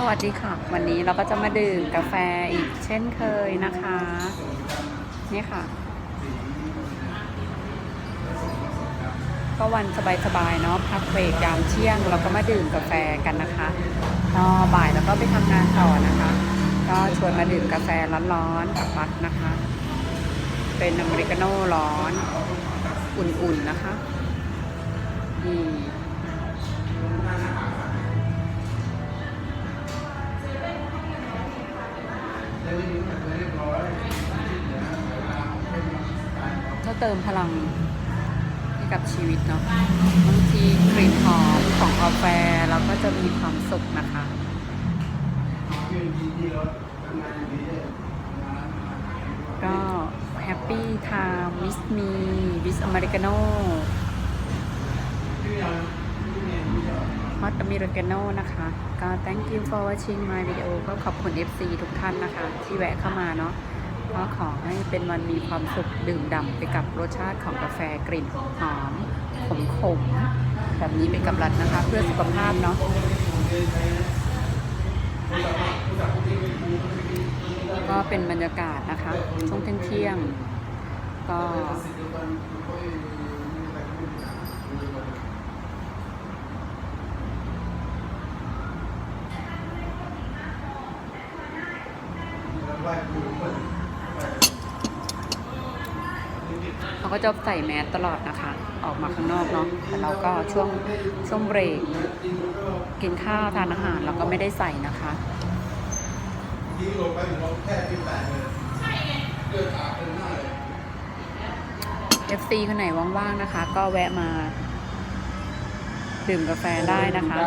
สวัสดีค่ะ วันนี้เราก็จะมาดื่มกาแฟอีกเช่นเคยนะคะ นี่ค่ะ ก็วันสบายๆเนาะพักเบรกยามเที่ยง เราก็มาดื่มกาแฟกันนะคะก็บ่ายแล้วก็ไปทำงานต่อนะคะ ก็ชวนมาดื่มกาแฟร้อนๆกับวัดนะคะ เป็นอเมริกาโน่ร้อน อุ่นๆนะคะนี่ ก็เติมพลังให้กับชีวิตเนาะบางทีกลิ่นหอมของกาแฟเราก็จะมีความสุขนะคะก็แฮปปี้ไทม์วิสมีวิสอเมริกาโน่ ฮอตอเมริกาโน่นะคะก็ thank you for watching my video ก็ขอบคุณ FC ทุกท่านนะคะ ที่แวะเข้ามาเนาะก็ขอให้เป็นวันมีความสุขดื่มด่ำไปกับรสชาติของกาแฟกลิ่นหอมขมขมแบบนี้ไปกับรัดนะคะ เพื่อสุขภาพเนาะก็เป็นบรรยากาศนะคะช่วงเที่ยงก็ เขาก็จะใส่แมสตลอดนะคะ ออกมาข้างนอกเนาะแต่เราก็ช่วงช่วงเบรกกินข้าวทานอาหารเราก็ไม่ได้ใส่นะคะทิ้งลงไปเราแค่ที่แตะเลยเลือดอาบเป็นหน้าเลย FC คนไหนว่างๆนะคะ ก็แวะมา ดื่มกาแฟได้นะคะ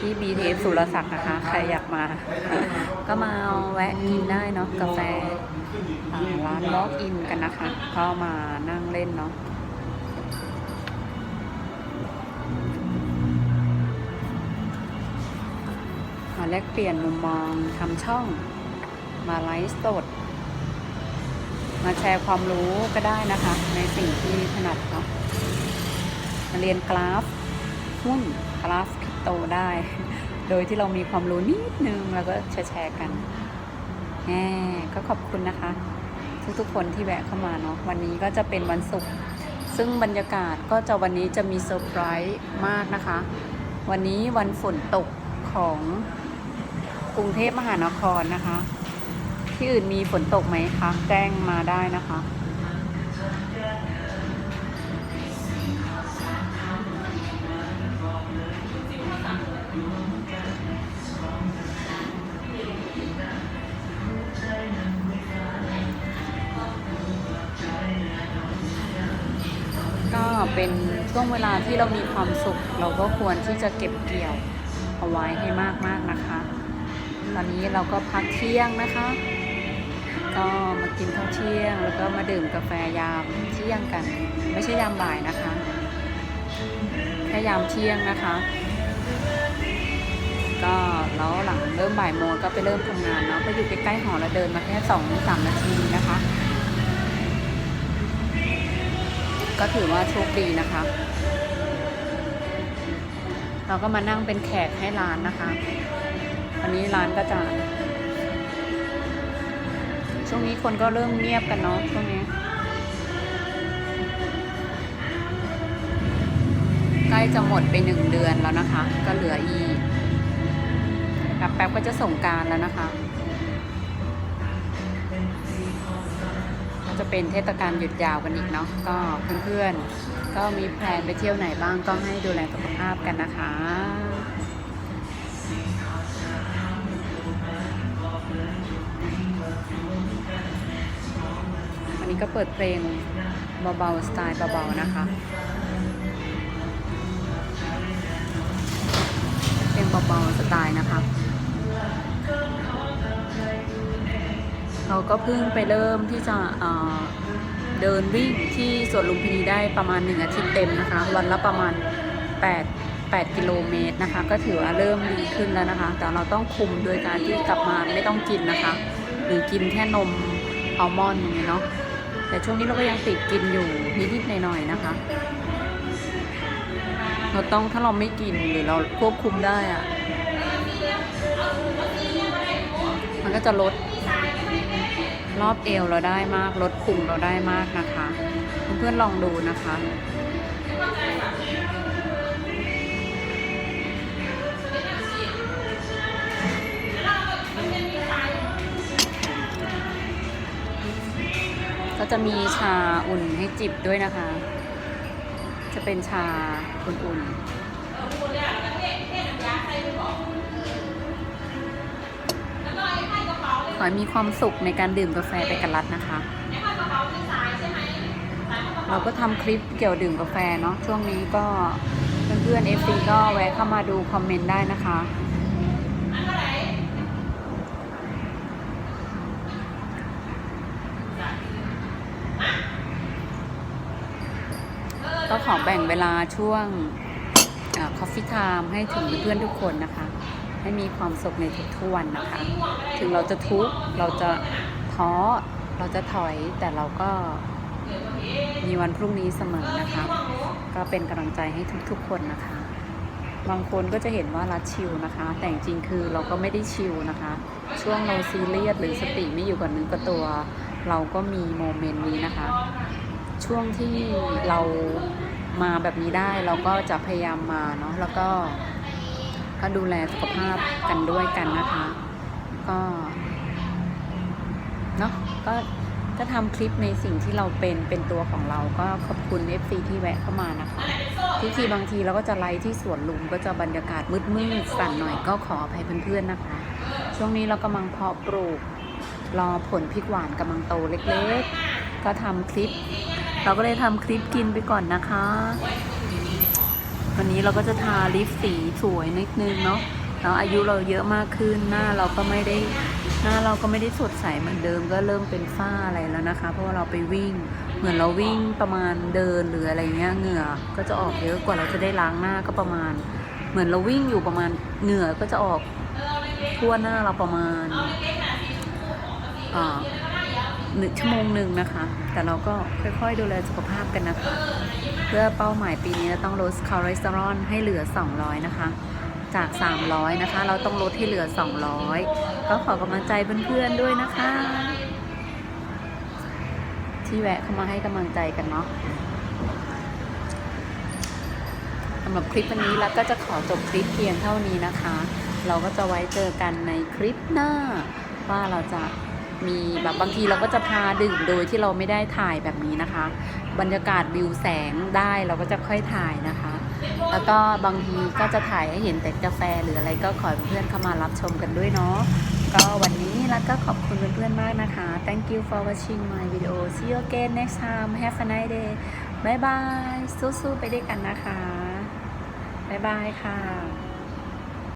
ที่ BTS สุรศักดิ์นะคะ ใครอยากมา ก็มาแวะกินได้เนาะกาแฟร้านล็อกอินกันนะคะ ก็มานั่งเล่นเนาะมาแลกเปลี่ยนมุมมองทำช่องมาไลฟ์สด มาแชร์ความรู้ก็ได้นะคะ ในสิ่งที่ถนัดเนาะมาเรียนกราฟหุ้นกราฟ โตได้ โดยที่เรามีความรู้นิดนึงแล้วก็แชร์กันแหมก็ขอบคุณนะคะ ทุกๆคนที่แวะเข้ามาเนาะวันนี้ก็จะเป็นวันศุกร์ซึ่งบรรยากาศก็จะวันนี้จะมีเซอร์ไพรส์มากนะคะ วันนี้วันฝนตกของกรุงเทพมหานครนะคะ ที่อื่นมีฝนตกไหมคะ แจ้งมาได้นะคะ ก็เป็นช่วงเวลาที่เรามีความสุข เราก็ควรที่จะเก็บเกี่ยวเอาไว้ให้มากๆนะคะ ตอนนี้เราก็พักเที่ยงนะคะ ก็มากินข้าวเที่ยง แล้วก็มาดื่มกาแฟยามเที่ยงกัน ไม่ใช่ยามบ่ายนะคะ แค่ยามเที่ยงนะคะ ก็แล้วหลังเริ่มบ่ายโมงก็ไปเริ่มทำงานเนาะก็อยู่ใกล้ๆหอแล้วเดินมาแค่สองสามนาทีนะคะ ก็ถือว่าโชคดีนะคะ เราก็มานั่งเป็นแขกให้ร้านนะคะวันนี้ร้านก็จะ ช่วงนี้คนก็เริ่มเงียบกันเนาะช่วงนี้ใกล้จะหมดไปหนึ่งเดือนแล้วนะคะ ก็เหลืออีก แป๊บๆก็จะส่งการแล้วนะคะ ก็จะเป็นเทศกาลหยุดยาวกันอีกเนาะก็เพื่อนๆ ก็มีแพลนไปเที่ยวไหนบ้างก็ให้ดูแลสุขภาพกันนะคะวันนี้ก็เปิดเพลงเบาๆ สไตล์เบาๆ นะคะ เบาๆสไตล์นะคะ เราก็เพิ่งไปเริ่มที่จะเเดินวิ่งที่สวนลุมพินีได้ประมาณหนึ่งอาทิตย์เต็มนะคะ วันละประมาณ 8 8 กิโลเมตรนะคะ ก็ถือว่าเริ่มดีขึ้นแล้วนะคะ แต่เราต้องคุมโดยการที่กลับมาไม่ต้องกินนะคะ หรือกินแค่นมอัลมอนด์อย่างนี้เนาะแต่ช่วงนี้เราก็ยังติดกินอยู่นิดๆหน่อยๆนะคะ เราต้องถ้าเราไม่กินหรือเราควบคุมได้อะมันก็จะลดรอบเอวเราได้มากลดพุงเราได้มากนะคะ เพื่อนๆลองดูนะคะก็จะมีชาอุ่นให้จิบด้วยนะคะ จะเป็นชาอุ่นๆขอให้มีความสุขในการดื่มกาแฟไปกับรัดนะคะ เราก็ทำคลิปเกี่ยวดื่มกาแฟเนาะช่วงนี้ก็เพื่อนๆ FC ก็แวะเข้ามาดูคอมเมนต์ได้นะคะ ก็ขอแบ่งเวลาช่วงคอฟฟี่ไทม์ให้ถึงเพื่อนทุกคนนะคะ ให้มีความสุขในทุกๆวันนะคะ ถึงเราจะทุกข์เราจะท้อเราจะถอยแต่เราก็มีวันพรุ่งนี้เสมอนะคะ ก็เป็นกำลังใจให้ทุกๆคนนะคะ บางคนก็จะเห็นว่ารัดชิลนะคะ แต่จริงๆคือเราก็ไม่ได้ชิลนะคะ ช่วงเราซีเรียสหรือสติไม่อยู่กับเนื้อกับตัว เราก็มีโมเมนต์นี้นะคะ ช่วงที่เรามาแบบนี้ได้เราก็จะพยายามมาเนาะแล้วก็ก็ดูแลสุขภาพกันด้วยกันนะคะ ก็เนาะก็ก็ทำคลิปในสิ่งที่เราเป็นเป็นตัวของเราก็ขอบคุณ FC ที่แวะเข้ามานะคะทุกทีบางทีเราก็จะไลฟ์ที่สวนลุมก็จะบรรยากาศมืดๆสั่นหน่อยก็ขออภัยเพื่อนๆนะคะ ช่วงนี้เรากำลังเพาะปลูกรอผลพริกหวานกำลังโตเล็กๆ ก็ทำคลิป เราก็เลยทำคลิปกินไปก่อนนะคะ วันนี้เราก็จะทาลิปสีสวยนิดนึงเนาะแล้วอายุเราเยอะมากขึ้นหน้าเราก็ไม่ได้หน้าเราก็ไม่ได้สดใสเหมือนเดิมก็เริ่มเป็นฝ้าอะไรแล้วนะคะ เพราะว่าเราไปวิ่ง เหมือนเราวิ่งประมาณเดินหรืออะไรเงี้ยเหงื่อก็จะออกเยอะกว่าเราจะได้ล้างหน้าก็ประมาณ เหมือนเราวิ่งอยู่ประมาณเหงื่อก็จะออกทั่วหน้าเราประมาณอ่า หนึ่งชั่วโมงหนึ่งนะคะ แต่เราก็ค่อยๆดูแลสุขภาพกันนะคะ เพื่อเป้าหมายปีนี้เราต้องลดคอเลสเตอรอลให้เหลือ 200 นะคะ จาก 300 นะคะ เราต้องลดให้เหลือ 200 ก็ขอกำลังใจเพื่อนๆด้วยนะคะ ที่แวะเข้ามาให้กำลังใจกันเนาะสำหรับคลิปวันนี้แล้วก็จะขอจบคลิปเพียงเท่านี้นะคะ เราก็จะไว้เจอกันในคลิปหน้าว่าเราจะ มีแบบบางทีเราก็จะพาดื่มโดยที่เราไม่ได้ถ่ายแบบนี้นะคะ บรรยากาศวิวแสงได้เราก็จะค่อยถ่ายนะคะ แล้วก็บางทีก็จะถ่ายให้เห็นแต่กาแฟหรืออะไรก็ขอให้เพื่อนเข้ามารับชมกันด้วยเนาะก็วันนี้แล้วก็ขอบคุณเพื่อนๆมากนะคะ thank you for watching my video see you again next time have a nice day bye bye สู้ๆไปด้วยกันนะคะบ๊ายบายค่ะ